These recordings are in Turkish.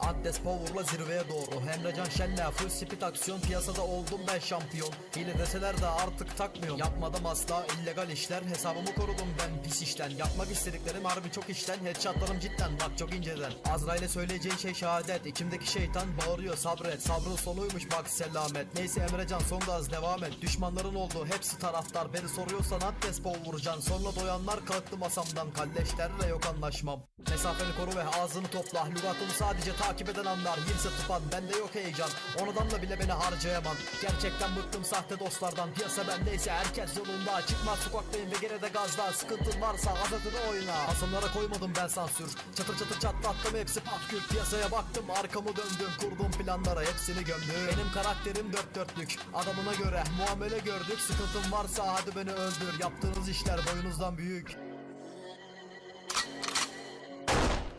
Addes Power'la zirveye doğru. Emrecan Şen'le full speed aksiyon. Piyasada oldum ben şampiyon. Hile deseler de artık takmıyorum. Yapmadım asla. İllegal işler. Hesabımı korudum ben. Pis işten. Yapmak istediklerim harbi çok işten. Headshotlarım cidden. Bak çok inceden. Azrail'e söyleyeceğin şey şehadet. İçimdeki şeytan bağırıyor. Sabret. Sabrın sonuymuş bak selamet. Neyse Emrecan son gaz. Devam et. Düşmanların oldu hepsi taraftar. Beni soruyorsan Power vuracaksın Sonra doyanlar kalktı masamdan. Kalleşlerle yok anlaşmam. Mesafeni koru ve ağzını topla. Lügatımı sadece takip eden anlar. Girse tıpan bende yok heyecan. Onadan da bile beni harcayamam. Gerçekten bıktım sahte dostlardan. Piyasa bendeyse herkes yolunda. Çıkmaz sokaktayım ve geride gazda. Sıkıntın varsa azatını oyna. Asımlara koymadım ben sansür. Çatır çatır çatlattım hepsi pafkül Piyasaya baktım arkamı döndüm. Kurduğum planlara hepsini gömdüm. Benim karakterim dört dörtlük. Adamına göre muamele gördük. Sıkıntın varsa hadi beni öldür. Yaptığınız işler boyunuzdan büyük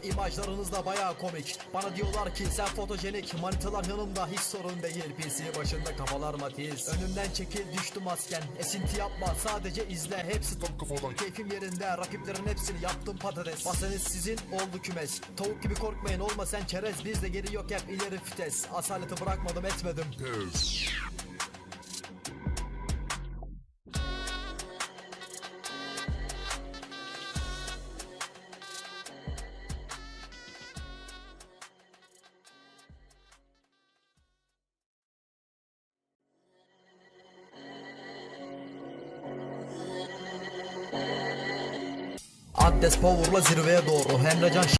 İmajlarınız da baya komik. Bana diyorlar ki sen fotojenik Manitalar yanımda hiç sorun değil. PC başında kafalar matiz. Önümden çekil düştü masken Esinti yapma sadece izle Hepsi tam kafadan. Keyfim yerinde rakiplerin hepsini yaptım patates. Baseniz sizin oldu kümes. Tavuk gibi korkmayın olma sen çerez. Bizde geri yok hep ileri fites. Asaleti bırakmadım etmedim Addes Power'la zirveye doğru. Emrecan